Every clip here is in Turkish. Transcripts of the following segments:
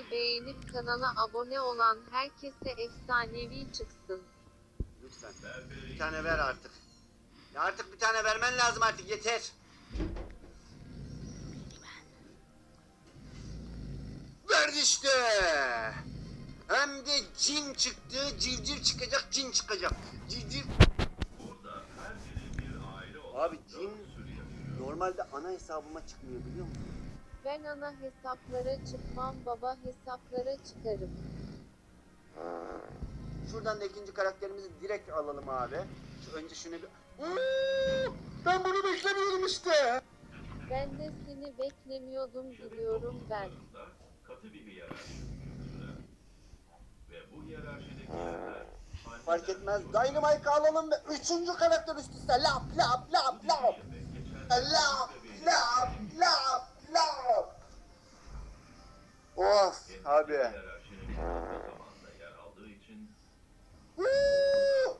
videoyu beğenip kanala abone olan herkese efsanevi çıksın. Lütfen. Bir tane ver artık. Ya artık bir tane vermen lazım artık yeter. Verdi işte. Hem de cin çıktı, civciv çıkacak, cin çıkacak. Civciv. Abi cin normalde ana hesabıma çıkmıyor biliyor musun? Ben ana hesaplara çıkmam baba hesaplara çıkarım. Şuradan da ikinci karakterimizi direkt alalım abi. Şu önce şunu bir... Hmm, Ben bunu beklemiyordum işte. Ben de seni beklemiyordum biliyorum ben. katı bir hiyerarşi. Ve bu hiyerarşideki Fark etmez. Dynamite'ı alalım ve üçüncü karakter üst üste. Lap lap lap. Lap lap Woo!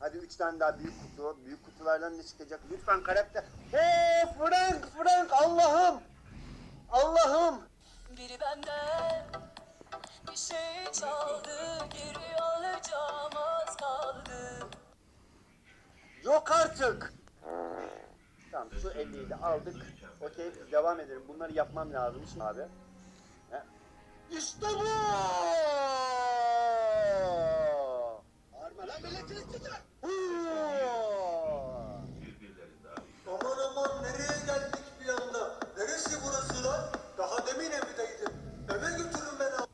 Hadi üç tane daha büyük kutu. Büyük kutulardan ne çıkacak? Lütfen karakter. Hey Frank Frank Allah'ım. Allah'ım. Biri benden bir şey çaldı Geri alacağım az kaldı Yok artık. Şu 50'yi de aldık. Okey devam edelim. Bunları yapmam lazım şimdi abi. He. İşte bu. Arma lan milletin üstüne. Birbirlerinden Aman aman nereye geldik bir anda? Neresi burası lan? Daha demin evdeydim. Eve götürün beni.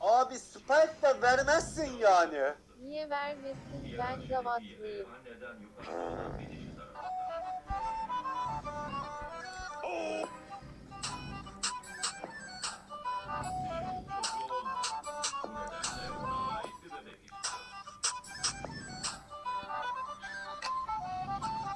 Abi Spike da vermezsin yani. Niye vermesin ben gavatlıyım.